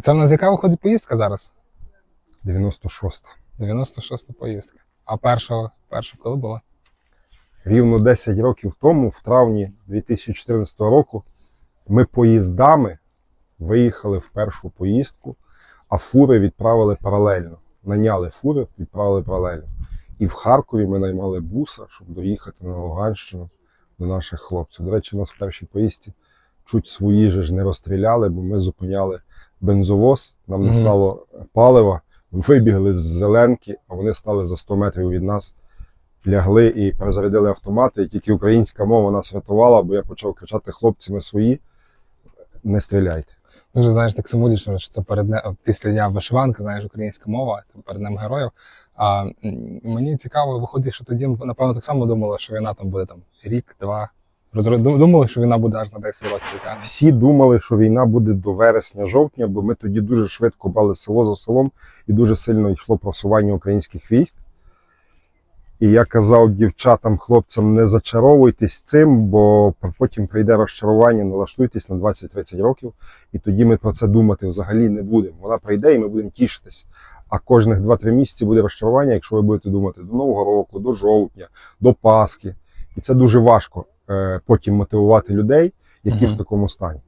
Це в нас яка виходить поїздка зараз? 96-та. 96-та поїздка. А перша, перша коли була? Рівно 10 років тому, в травні 2014 року, ми поїздами виїхали в першу поїздку, а фури відправили паралельно. Наняли фури, відправили паралельно. І в Харкові ми наймали буса, щоб доїхати на Луганщину до наших хлопців. До речі, нас в першій поїздці чуть свої же ж не розстріляли, бо ми зупиняли бензовоз, нам не стало палива, вибігли з зеленки, а вони стали за 100 метрів від нас лягли і перезарядили автомати, і тільки українська мова нас рятувала, бо я почав кричати хлопцями свої, не стріляйте. Дуже знаєш так символічно, що це перед дне- після дня вишиванки, знаєш, українська мова, перед днем героїв. А мені цікаво, виходить, що тоді, напевно, так само думали, що війна там буде там рік, два. Думали, що війна буде аж на 10 років. Всі думали, що війна буде до вересня-жовтня, бо ми тоді дуже швидко брали село за селом і дуже сильно йшло просування українських військ. І я казав дівчатам, хлопцям, не зачаровуйтесь цим, бо потім прийде розчарування, налаштуйтесь на 20-30 років, і тоді ми про це думати взагалі не будемо. Вона прийде і ми будемо тішитись. А кожних 2-3 місяці буде розчарування, якщо ви будете думати до Нового року, до жовтня, до Пасхи. І це дуже важко потім мотивувати людей, які Мгм. в такому стані.